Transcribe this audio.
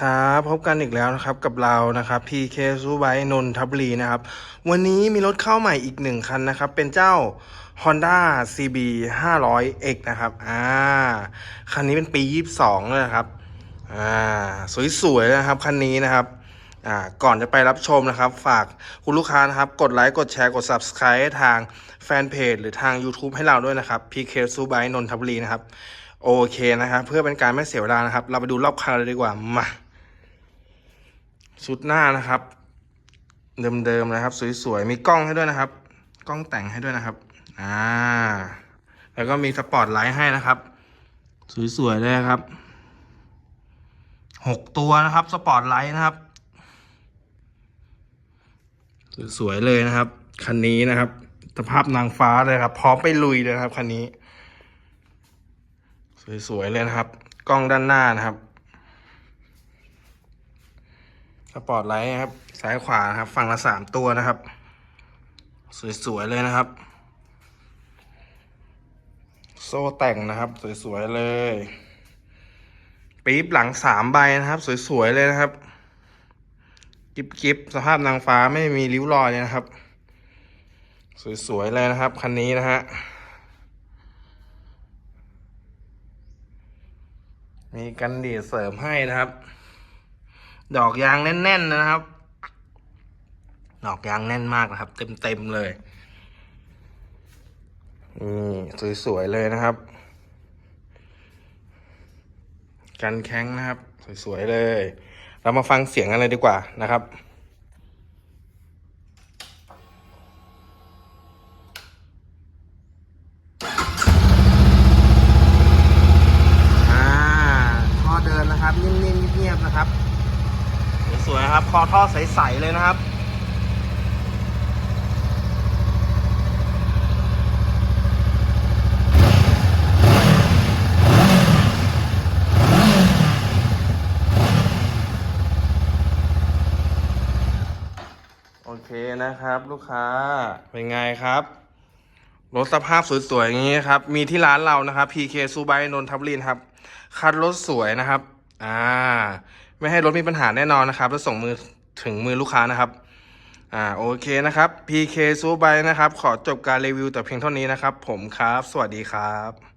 ครับพบกันอีกแล้วนะครับกับเรานะครับ PK ซูไบนนทบุรีนะครับ วันนี้มีรถเข้าใหม่อีกหนึ่งคันนะครับ เป็นเจ้า Honda CB 500X นะครับอ่าคันนี้เป็นปี 22นะครับอ่าสวยๆนะครับ คันนี้นะครับอ่าก่อนจะไปรับชมนะครับ ฝากคุณลูกค้านะครับ กดไลค์กดแชร์กด Subscribe ทางแฟนเพจหรือทาง YouTube ให้เราด้วยนะครับ PK ซูไบนนทบุรีนะครับโอเคนะครับ เพื่อเป็นการไม่เสียเวลานะครับ เราไปดูรอบคันเลยดีกว่ามา ชุดหน้านะครับ เดิมๆนะครับ สวยๆ มีกล้องให้ด้วยนะครับ กล้องแต่งให้ด้วยนะครับ อ่า แล้วก็มีสปอตไลท์ให้นะครับ สวยๆเลยครับหกตัวนะครับ สปอตไลท์นะครับ สวยๆเลยนะครับ คันนี้นะครับ สภาพนางฟ้าเลยครับ พร้อมไปลุยเลยครับคันนี้ สวยๆเลยนะครับ กล้องด้านหน้านะครับ สปอร์ตไลท์ครับ ซ้ายขวาครับ ฝั่งละสามตัวนะครับ สวย ๆ เลยนะครับ โซ่แต่งนะครับ สวย ๆ เลย ปี๊บหลังสามใบนะครับ สวย ๆ เลยนะครับกิบๆสภาพนางฟ้าไม่มีริ้วรอยเลยนะครับ สวย ๆ เลยนะครับ คันนี้นะฮะมีกันดีเสริมให้นะครับ ดอกยางแน่น ๆ นะครับ ดอกยางแน่นมากนะครับ เต็ม ๆ เลยนี่สวย ๆ เลยนะครับ กันแข้งนะครับ สวย ๆ เลย เรามาฟังเสียงกันเลยดีกว่านะครับ อ่าท่อเดินนะครับนิ่มๆเงียบๆนะครับ สวยๆนะครับ คอท่อใสๆเลยนะครับ โอเคนะครับ ลูกค้า เป็นไงครับรถสภาพสวยๆอย่างนี้ครับ มีที่ร้านเรานะครับ PK ซูไบนนทบุรีครับ คัดรถสวยนะครับ อ่า ไม่ให้รถมีปัญหาแน่นอนนะครับ แล้วส่งมือถึงมือลูกค้านะครับ อ่าโอเคนะครับ PK ซูไบนะครับ ขอจบการรีวิวแต่เพียงเท่านี้นะครับ ผมครับ สวัสดีครับ